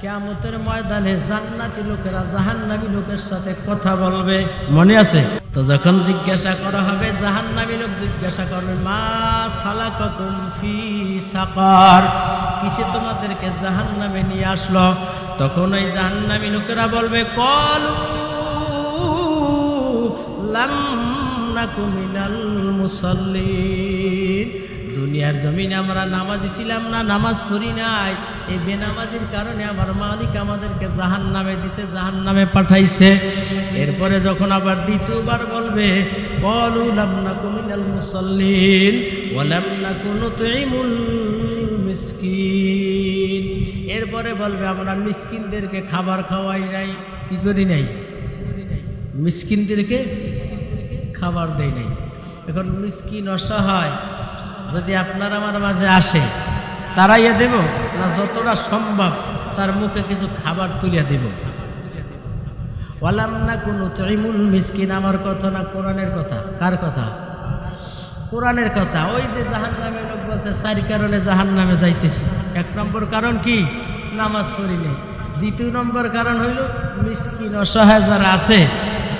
কেয়ামতের ময়দানে জান্নাতি লোকেরা জাহান্নামী লোকের সাথে কথা বলবে। মনে আছে? তো যখন জিজ্ঞাসা করা হবে জাহান্নামী লোক জিজ্ঞাসা করবে মা সালাকাকুম ফি সাকার? কিসে তোমাদেরকে জাহান্নামে নিয়ে আসলো? তখন ওই জাহান্নামী লোকেরা বলবে কলু লাম নাকু মিনাল মুসাল্লিন। দুনিয়ার জমিনে আমরা নামাজি ছিলাম না, নামাজ পড়ি নাই। এই বেনামাজির কারণে আমার মালিক আমাদেরকে জাহান নামে দিছে জাহান নামে পাঠাইছে। এরপরে যখন আবার দ্বিতীয়বার বলবে বলু লামনা কুমিনাল মুসল্লিন ওয়ালামনা কুনু তুইমুল মিসকিন। এরপরে বলবে, আমরা মিসকিনদেরকে খাবার খাওয়াই নাই। কি করি নাই? মিসকিনদেরকে খাবার দেয় নাই। এখন মিসকিন অসহায় যদি আপনার আমার মাঝে আসে তারাইয়া দেব না যতটা সম্ভব তার মুখে কিছু খাবার তুলিয়া দেব। ওয়ালাম না কোনো তৈমুল মিসকিন, আমার কথা না কোরআনের কথা? কার কথা? কোরআনের কথা। ওই যে জাহান নামে লোক বলছে, চারি কারণে জাহান নামে যাইতেছে। এক নম্বর কারণ কি? নামাজ পড়ি নেই। দ্বিতীয় নম্বর কারণ হইল, মিসকিন অসহায় যারা আছে,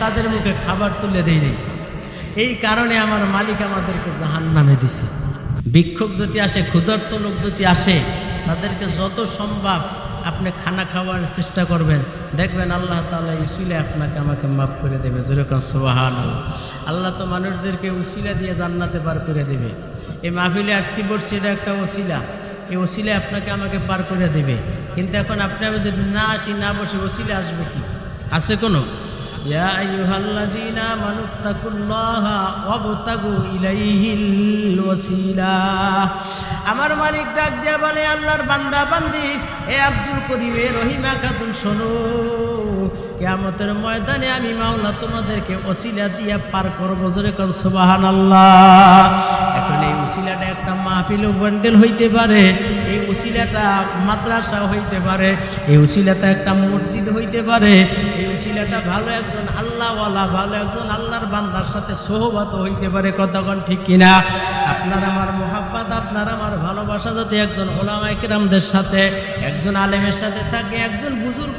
তাদের মুখে খাবার তুলে দেয় নেই। এই কারণে আমার মালিক আমাদেরকে জাহান নামে দিছে। ভিক্ষুক যদি আসে, ক্ষুধার্ত লোক যদি আসে, তাদেরকে যত সম্ভব আপনি খানা খাওয়ার চেষ্টা করবেন। দেখবেন আল্লাহ তালা উসিলে আপনাকে আমাকে মাফ করে দেবে। যেরকম সোহান আল্লাহ তো মানুষদেরকে উসিলা দিয়ে জান্নাতে পার করে দেবে। এই মাহফিলে আসছি বলছি এটা একটা ওসিলা এই ওসিলে আপনাকে আমাকে পার করে দেবে। কিন্তু এখন আপনি আমি যদি না আসি, না বসে ওসিলে আসবে কি? আছে কোনো? ইয়া আইয়ুহাল্লাযীনা মানুত্তাকুল্লাহা ওয়াবতাগু ইলাইহিল ওয়াসিলা। আমার মালিক ডাক দিয়া বলে, আল্লাহর বান্দা, বান্দি, এ আব্দুল করিম রহিমা খাতুন শোনো। কিয়ামতের ময়দানে আমি মাওলা তোমাদেরকে ওসিলা দিয়া পার করব। জোরে কোন সুবহানাল্লাহ। এখন এই ওসিলাটা একটা মাহফিল বান্ডেল হইতে পারে, এই ওসিলাটা মাদ্রাসা হইতে পারে, এই ওসিলাটা একটা মসজিদ হইতে পারে, এই ওসিলাটা ভালো একজন আল্লাহওয়ালা, ভালো একজন আল্লাহর বান্দার সাথে সোহবাত হইতে পারে কতক্ষণ ঠিক কিনা? আপনার আমার মোহাব্বত, আপনার আমার ভালোবাসা যদি একজন ওলামাই কিরামদের সাথে, একজন আলেমের সাথে থাকে, একজন বুজুর্গ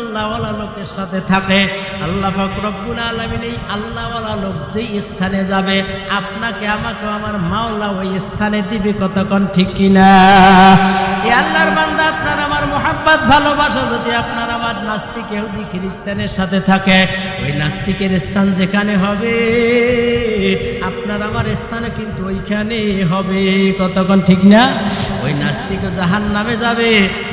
আল্লাহওয়ালা লোকের সাথে থাকে। আল্লাহ ফকরবুল আলমিন এই আল্লাহওয়ালা লোক যেই স্থানে যাবে, আপনাকে আমাকে আমার মাওলা ওই স্থানে দিবে, কতক্ষণ ঠিক কিনা? এই আল্লাহর বান্দা, আপনার আমার মোহাব্বত, ভালোবাসা যদি আপনার আমার নাস্তিক এহুদি খ্রিস্টানের সাথে থাকে, ওই নাস্তিকের স্থান যেখানে হবে আপনার আমার স্থানে কিন্তু ওইখানে হবে। কতক্ষণ ঠিক না? ওই নাস্তিক জাহান নামে যাবে।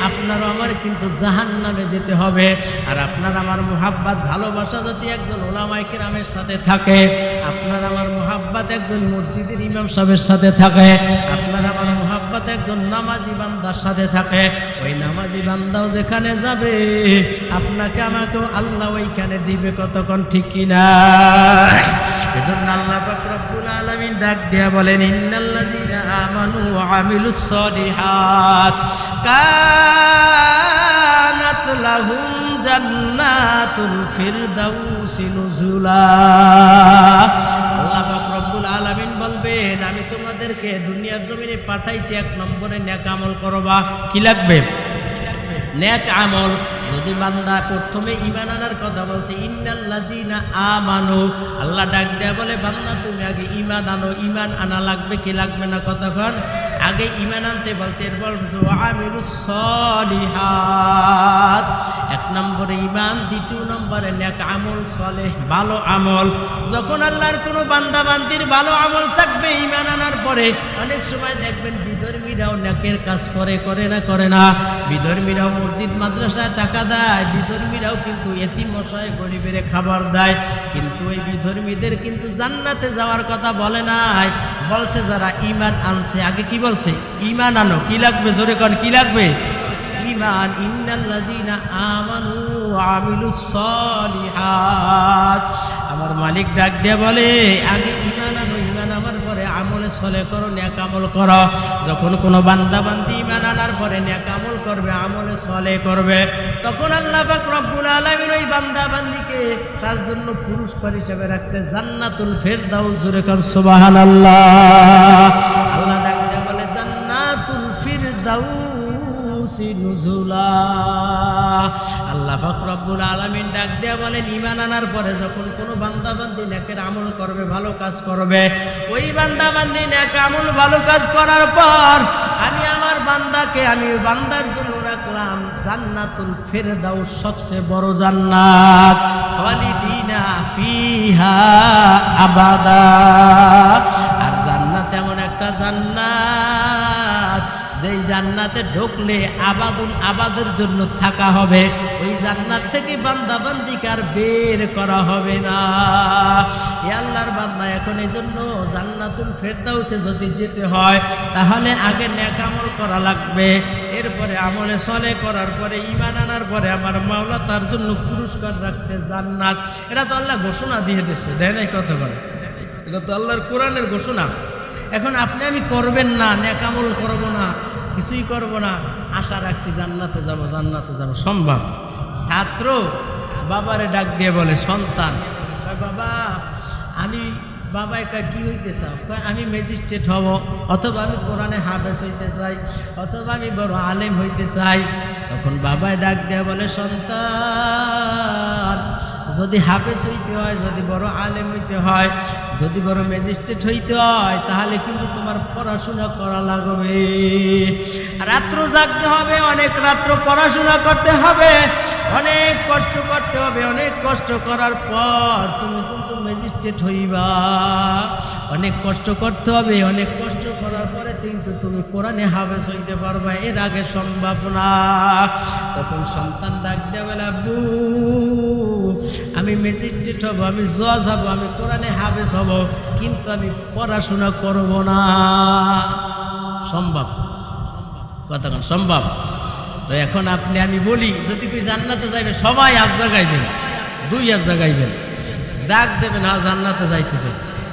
আপনারও আমার কিন্তু জাহান নামে যেতে হবে। আর আপনার আমার মোহাব্বাত, ভালোবাসা যদি একজন ওলামাই কেরামের সাথে থাকে, আপনার আমার মোহাব্বাত একজন মসজিদের ইমাম সাহেবের সাথে থাকে, আপনার আমার মোহাব্বত একজন নামাজি বান্দার সাথে থাকে, ওই নামাজি বান্দাও যেখানে যাবে, আপনাকে আমাকেও আল্লাহ ওইখানে দিবে। কতক্ষণ ঠিক কিনা? এজন্য আল্লাহ রব্বুল আলামিন ডাক দিয়া বলেন, ইন্নাল্লাযীনা আমানু ওয়া আমিলুস সলিহাত কানাত লাহুম জান্নাতুল ফিরদাউসি নুজুলা। আল্লাহ রব্বুল আলামিন বলবেন, আমি তোমাদেরকে দুনিয়ার জমিনে পাঠাইছি, এক নম্বরে নেক আমল করবা। কি লাগবে? নেক আমল। যদি বান্দা প্রথমে ইমান আনার কথা বলছে ইন্নাল্লাজিনা আমানু, আল্লাহ ডাক দেয়া বলে, বান্দা, তুমি আগে ইমান আনো ইমান আনা লাগবে কি লাগবে না কতক্ষণ? আগে ইমান আনতে বলছে, এরপর সলিহাত। এক নম্বরে ইমান দ্বিতীয় নম্বরে নেক আমল সলে ভালো আমল। যখন আল্লাহর কোনো বান্দা বান্দির ভালো আমল থাকবে ইমান পরে অনেক সময় দেখবেন বিধর্মীরাও নেকের কাজ করে করে না করে না। বিধর্মীরাও মসজিদ, মাদ্রাসায় টাকা দেয়। বিধর্মীরাও কিন্তু এতি মশায় গরিবের খাবার দেয়। কিন্তু ওই বিধর্মীদের কিন্তু জান্নাতে যাওয়ার কথা বলে নাই। বলছে যারা ইমান আনছে, আগে কি বলছে? ইমান আনো। কি লাগবে? জোরে কন, কি লাগবে? ইমান ইন্নাল্লাযীনা আমানু আমিলুস সলিহাত। আমার মালিক ডাক দিয়ে বলে, আগে ইমান আনো ইমান আমার চলে করো নেক আমল করো। যখন কোনো বান্দা বান্দি ইমান আনার পরে নেক আমল করবে, আমলে চলে করবে, তখন আল্লাহ পাক রব্বুল আলামিন ওই বান্দা বান্দিকে তার জন্য পুরস্কার হিসেবে রাখছে, জান্নাতুল ফেরদাউস, জুরে কান সুবহানাল্লাহ। আল্লাহ ডাক দিয়ে বলে, জান্নাতুল ফিরদাউস নুজুলা। আল্লাহ ফকরব্বুল আলমিন ডাক দেয়া বলেন ইমান আনার পরে যখন কোনো বান্দাবান্দি নেকের আমল করবে, ভালো কাজ করবে, ওই বান্দাবান্দি নেক আমল ভালো কাজ করার পর আমি আমার বান্দাকে, আমি বান্দার জন্য রাখলাম জান্নাতুল ফেরদাউস সবচেয়ে বড় জান্নাত। খালিদিনা ফিহা আবাদা। আর জান্নাত এমন একটা জান্নাত যেই জান্নাতে ঢুকলে আবাদুল আবাদের জন্য থাকা হবে, ওই জান্নাত থেকে বান্দা বান্দিকে আর বের করা হবে না। এ আল্লাহর বান্দা, এখন এই জন্য জান্নাতুল ফেরদাউসে যদি যেতে হয়, তাহলে আগে ন্যাক আমল করা লাগবে। এরপরে আমলে সলে করার পরে ইমান আনার পরে আমার মাওলা তার জন্য পুরস্কার রাখছে জান্নাত। এটা তো আল্লাহ ঘোষণা দিয়ে দিছে দেয় নাই কথা করে এটা তো আল্লাহর কোরআনের ঘোষণা। এখন আপনি আমি করবেন না ন্যাকামল করব না। কিছুই করব না। আশা রাখছি জান্নাতে যাব জান্নাতে যাব। সম্ভব। ছাত্র, বাবারে ডাক দিয়ে বলে, সন্তান। বাবা, আমি বাবা একা কি হইতে চাও? আমি ম্যাজিস্ট্রেট হব, অথবা আমি কোরআনে হাফেজ হইতে চাই, অথবা আমি বড় আলেম হইতে চাই। তখন বাবায় ডাক দেয়া বলে, সন্তান যদি হাফেজ হইতে হয়, যদি বড় আলেম হইতে হয়, যদি বড় ম্যাজিস্ট্রেট হইতে হয়, তাহলে কিন্তু তোমার পড়াশোনা করা লাগবে। রাত্র জাগতে হবে, অনেক রাত্র পড়াশোনা করতে হবে, অনেক কষ্ট করতে হবে, অনেক কষ্ট করার পর তুমি কিন্তু ম্যাজিস্ট্রেট হইবা। অনেক কষ্ট করতে হবে, অনেক কষ্ট করার পরে কিন্তু তুমি কোরআনে হাফেজ হইতে পারবা, এর আগে সম্ভাবনা। তখন সন্তান ডাক দেবে না ম্যাজিস্ট্রেট হব আমি জজ হব, আমি কোরআনে হাফেজ হব, কিন্তু আমি পড়াশোনা করব না। সম্ভব। কতক্ষণ সম্ভব। তো এখন আপনি, আমি বলি, যদি কেউ জান্নাতে যাইবে, সবাই আজ জাগাইবেন, দুই আজ জাগাইবেন। ডাক দেবেন হ্যাঁ জান্নাতে যাইতেছে।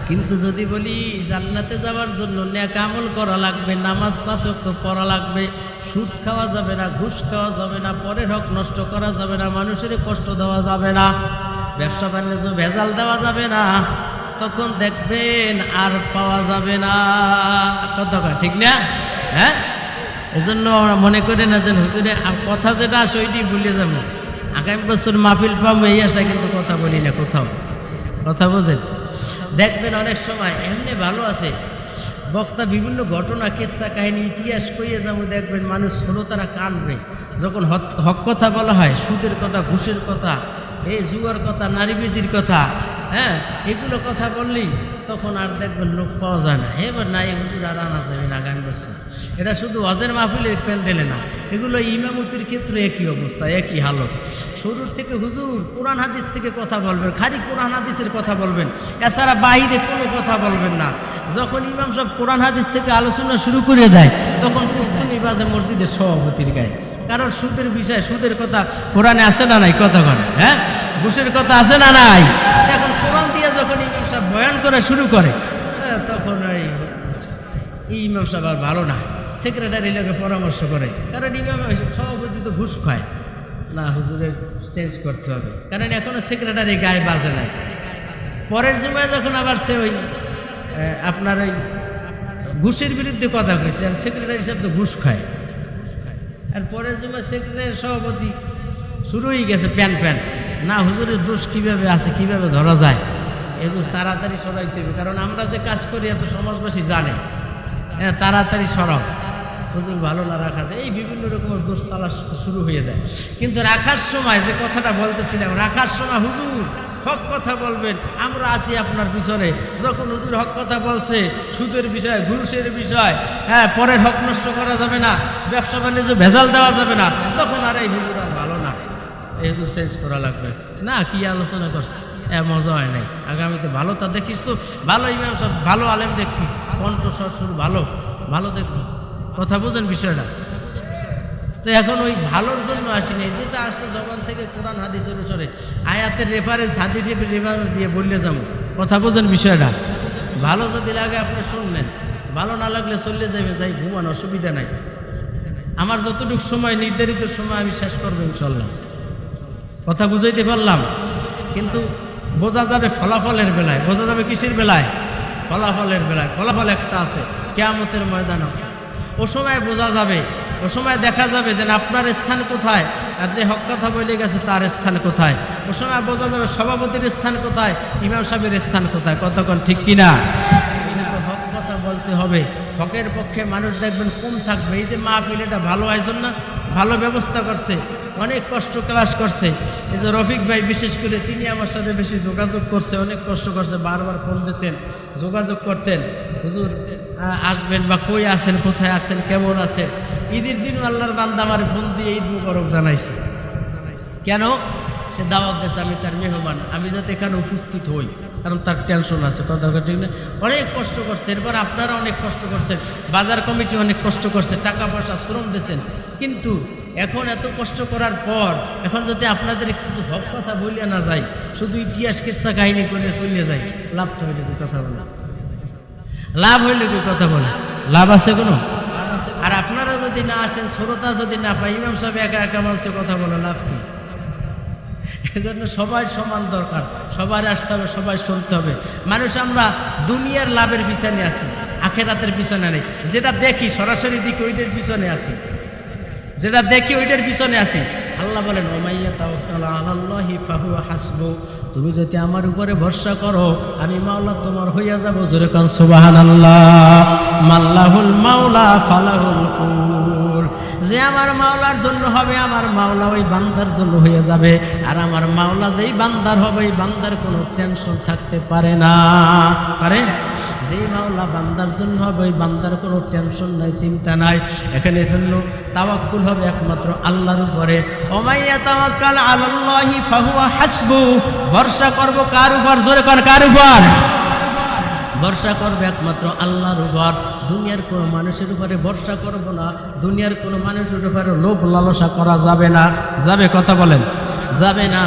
কিন্তু যদি বলি, জান্নাতে যাওয়ার জন্য ন্যাক আমল করা লাগবে, নামাজ পাঁচ তো পড়া লাগবে, সুদ খাওয়া যাবে না, ঘুষ খাওয়া যাবে না, পরের হক নষ্ট করা যাবে না, মানুষের কষ্ট দেওয়া যাবে না। ব্যবসা বাণিজ্য ভেজাল দেওয়া যাবে না। তখন দেখবেন আর পাওয়া যাবে না। কত ঠিক না? হ্যাঁ? এজন্য আমরা মনে করি না যে, হুজুরে কথা যেটা আসে ওইটি ভুলে যাব। আগামী বছর মাহফিল পাবো, এই আশায় কিন্তু কথা বলি না কোথাও। কথা বোঝেন? দেখবেন অনেক সময় এমনি ভালো আছে। বক্তা বিভিন্ন ঘটনা, কেসা কাহিনী, ইতিহাস কইয়ে যাব, দেখবেন মানুষ ষোলো তারা কানবে। যখন হক কথা বলা হয়, সুদের কথা, ঘুষের কথা এই জুয়ার কথা, নারী বেজির কথা হ্যাঁ এগুলো কথা বললেই তখন আর দেখবেন লোক পাওয়া যায় না। এবার না হুজুর, আর আনা যাবে না, আগামী বছর। এটা শুধু অজের মাহফিলের প্যান্ডেলে না, এগুলো ইমামতির ক্ষেত্রে একই অবস্থা, একই হালত। শুরুর থেকে হুজুর, কোরআন হাদিস থেকে কথা বলবেন, খালি কোরআন হাদিসের কথা বলবেন, এছাড়া বাইরে কোনো কথা বলবেন না। যখন ইমাম সব কোরআন হাদিস থেকে আলোচনা শুরু করে দেয়, তখন প্রথমই বাজে মসজিদের সভাপতির গায়ে। কারণ সুদের বিষয় সুদের কথা কোরআনে আছে না নাই? কতক্ষণ হ্যাঁ? ঘুষের কথা আছে না নাই? এখন কোরআন দিয়ে যখন ইমাম সাহেব বয়ান করা শুরু করে তখন ওই এই ইমাম আর ভালো না। সেক্রেটারি লোকে পরামর্শ করে, কারণ ইমাম সভাপতি তো ঘুষ খায়। না, হুজুরের চেঞ্জ করতে হবে। কারণ এখনও সেক্রেটারি গায়ে বাজে নাই। পরের জুমায় যখন আবার সে ওই আপনার ওই ঘুষের বিরুদ্ধে কথা কইছে আর সেক্রেটারি সাহেব তো ঘুষ খায়। আর পরের জন্য সেক্রেটারি সভাপতি শুরু হয়ে গেছে প্যান প্যান। না, হুজুরের দোষ কীভাবে আছে, কীভাবে ধরা যায়? এগুলো তাড়াতাড়ি সরাইতে হবে, কারণ আমরা যে কাজ করি, এত সমাজবাসী জানে। হ্যাঁ তাড়াতাড়ি সরাও। হুজুর ভালো না রাখা যায়, এই বিভিন্ন রকমের দোষ তালাশ শুরু হয়ে যায়। কিন্তু রাখার সময় যে কথাটা বলতেছিলাম, রাখার সময় হুজুর হক কথা বলবেন, আমরা আছি আপনার পিছনে। যখন হুজুর হক কথা বলছে, সুদের বিষয়, ঘুষের বিষয় হ্যাঁ পরের হক নষ্ট করা যাবে না, ব্যবসা বাণিজ্য ভেজাল দেওয়া যাবে না, তখন আর এই হুজুর আর ভালো না। এই হুজুর চেঞ্জ করা লাগবে। না, কি আলোচনা করছে? এ, মজা হয় নাই। আগামীতে ভালো তা দেখিস তো। ভালো ইমাম সব ভালো আলেম দেখবি। কণ্ঠস্বর সুর ভালো ভালো দেখবি। কথা বোঝেন বিষয়টা। তো এখন ওই ভালোর জন্য আসিনি যেটা আসছে জবান থেকে কোরআন হাদিসের উপরে, আয়াতের রেফারেন্স হাদিসের রেফারেন্স দিয়ে বললে যাব। কথা বোঝেন বিষয়টা। ভালো যদি লাগে আপনি শুনলেন ভালো না লাগলে চললে যাবে যাই ঘুমান, অসুবিধা নাই। আমার যতটুকু সময়, নির্ধারিত সময় আমি শেষ করব ইনশাল্লাহ। কথা বুঝাইতে পারলাম, কিন্তু বোঝা যাবে ফলাফলের বেলায়। বোঝা যাবে কিসের বেলায়? ফলাফলের বেলায়। ফলাফল একটা আছে, কেয়ামতের ময়দান আছে। ও সময় বোঝা যাবে, ও সময় দেখা যাবে যে আপনার স্থান কোথায় আর যে হক কথা বলে গেছে তার স্থান কোথায়। ও সময় বোঝা যাবে সভাপতির স্থান কোথায়, ইমাম সাহেবের স্থান কোথায়। কতক্ষণ ঠিক কিনা হক কথা বলতে হবে। হকের পক্ষে মানুষ দেখবেন কম থাকবে। এই যে মাহফিল, এটা ভালো আয়োজন না ভালো ব্যবস্থা করছে। অনেক কষ্ট ক্লাস করছে। এই যে রফিক ভাই, বিশেষ করে তিনি আমার সাথে বেশি যোগাযোগ করছে, অনেক কষ্ট করছে। বারবার ফোন দিতেন, যোগাযোগ করতেন। হুজুর আসবেন বা কই আছেন, কোথায় আছেন, কেমন আছেন? ঈদের দিন আল্লাহর বান্দা আমার ফোন দিয়ে ঈদ মুবারক জানাইছে। কেন? সে দাওয়াত দিয়েছে, আমি তার মেহমান, আমি যাতে এখানে উপস্থিত হই, কারণ তার টেনশন আছে, কথা ঠিক না অনেক কষ্ট করছে, এরপর আপনারা অনেক কষ্ট করছেন, বাজার কমিটি অনেক কষ্ট করছে, টাকা পয়সা শ্রম দিয়েছেন। কিন্তু এখন এত কষ্ট করার পর, এখন যদি আপনাদের কিছু হক কথা বলিয়া না যায়, শুধু ইতিহাস, কিসা কাহিনী করে চলিয়ে যায়, লাভ হইলে কি কথা বলে। লাভ হইলে কি কথা বলে। লাভ আছে কোনো? আর আপনারা যদি না আসেন, শ্রোতা যদি না পাই ইমাম সাহেব একা একা মানুষের কথা বলে লাভ কি? এজন্য সবাই সমান দরকার। সবার আসতে হবে, সবাই শুনতে হবে। মানুষ আমরা দুনিয়ার লাভের পিছনে আছি, আখেরাতের পিছনে নেই। যেটা দেখি, সরাসরি দিকে ওইটার পিছনে আছি। যেটা দেখি, ওইটার পিছনে আছি। আল্লাহ বলেন, ওমাইয়া তাওয়াক্কাল আলাল্লাহি ফাহুয়া তুমি যদি আমার উপরে ভরসা করো, আমি মাওলা তোমার হইয়া যাব জোরে কান সুবাহান আল্লাহ মাল্লাহুল মাওলা ফালাহুল যে আমার মাওলার জন্য হবে, আমার মাওলা ওই বান্দার জন্য হয়ে যাবে। আর আমার মাওলা যেই বান্দার হবে ওই বান্দার কোনো টেনশন থাকতে পারে না। পারে? যেই মাওলা বান্দার জন্য হবে, ওই বান্দার কোনো টেনশন নাই, চিন্তা নাই। এখানে জন্য তাওয়াক্কুল হবে একমাত্র আল্লাহর উপরে। ওমাইয়া তাওয়াক্কাল আলাল্লাহি ফাহুয়া হাসবু। ভরসা করব কার উপর? জোরে কর কার উপর? ভরসা করবে একমাত্র আল্লাহর উপর। দুনিয়ার কোনো মানুষের উপরে ভরসা করব না। দুনিয়ার কোনো মানুষের উপরে লোভ লালসা করা যাবে না। যাবে, কথা বলেন। যাবে না।